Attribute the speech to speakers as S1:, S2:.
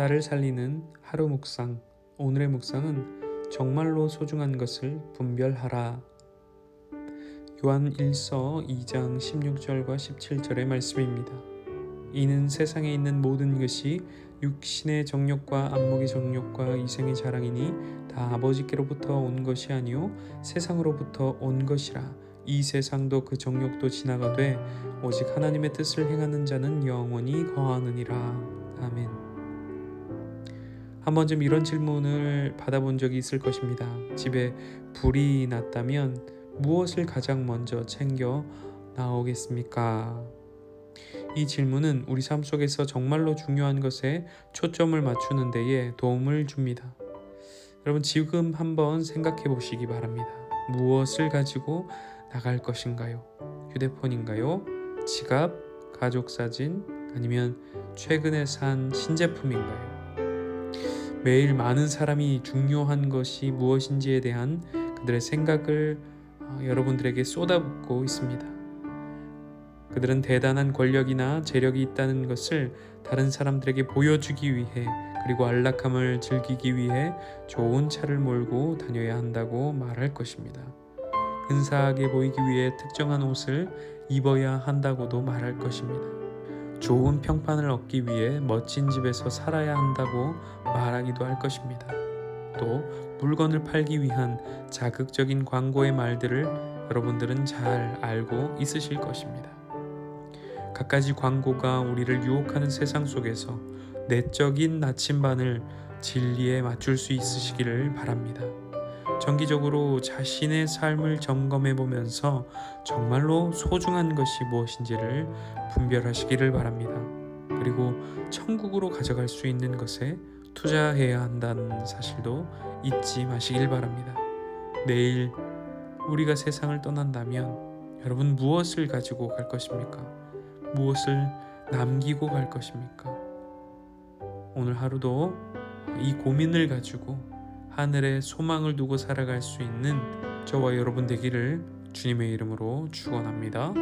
S1: 나를 살리는 하루 묵상. 오늘의 묵상은 정말로 소중한 것을 분별하라. 요한 1서 2장 16절과 17절의 말씀입니다. 이는 세상에 있는 모든 것이 육신의 정욕과 안목의 정욕과 이생의 자랑이니 다 아버지께로부터 온 것이 아니요 세상으로부터 온 것이라 이 세상도 그 정욕도 지나가되 오직 하나님의 뜻을 행하는 자는 영원히 거하느니라 아멘. 한 번쯤 이런 질문을 받아본 적이 있을 것입니다. 집에 불이 났다면 무엇을 가장 먼저 챙겨 나오겠습니까? 이 질문은 우리 삶 속에서 정말로 중요한 것에 초점을 맞추는 데에 도움을 줍니다. 여러분 지금 한번 생각해 보시기 바랍니다. 무엇을 가지고 나갈 것인가요? 휴대폰인가요? 지갑, 가족 사진, 아니면 최근에 산 신제품인가요? 매일 많은 사람이 중요한 것이 무엇인지에 대한 그들의 생각을 어, 여러분들에게 쏟아붓고 있습니다. 그들은 대단한 권력이나 재력이 있다는 것을 다른 사람들에게 보여주기 위해 그리고 안락함을 즐기기 위해 좋은 차를 몰고 다녀야 한다고 말할 것입니다. 근사하게 보이기 위해 특정한 옷을 입어야 한다고도 말할 것입니다. 좋은 평판을 얻기 위해 멋진 집에서 살아야 한다고 말하기도 할 것입니다. 또 물건을 팔기 위한 자극적인 광고의 말들을 여러분들은 잘 알고 있으실 것입니다. 갖가지 광고가 우리를 유혹하는 세상 속에서 내적인 나침반을 진리에 맞출 수 있으시기를 바랍니다. 정기적으로 자신의 삶을 점검해 보면서 정말로 소중한 것이 무엇인지를 분별하시기를 바랍니다. 그리고 천국으로 가져갈 수 있는 것에 투자해야 한다는 사실도 잊지 마시길 바랍니다. 내일 우리가 세상을 떠난다면 여러분 무엇을 가지고 갈 것입니까? 무엇을 남기고 갈 것입니까? 오늘 하루도 이 고민을 가지고 하늘에 소망을 두고 살아갈 수 있는 저와 여러분 되기를 주님의 이름으로 축원합니다.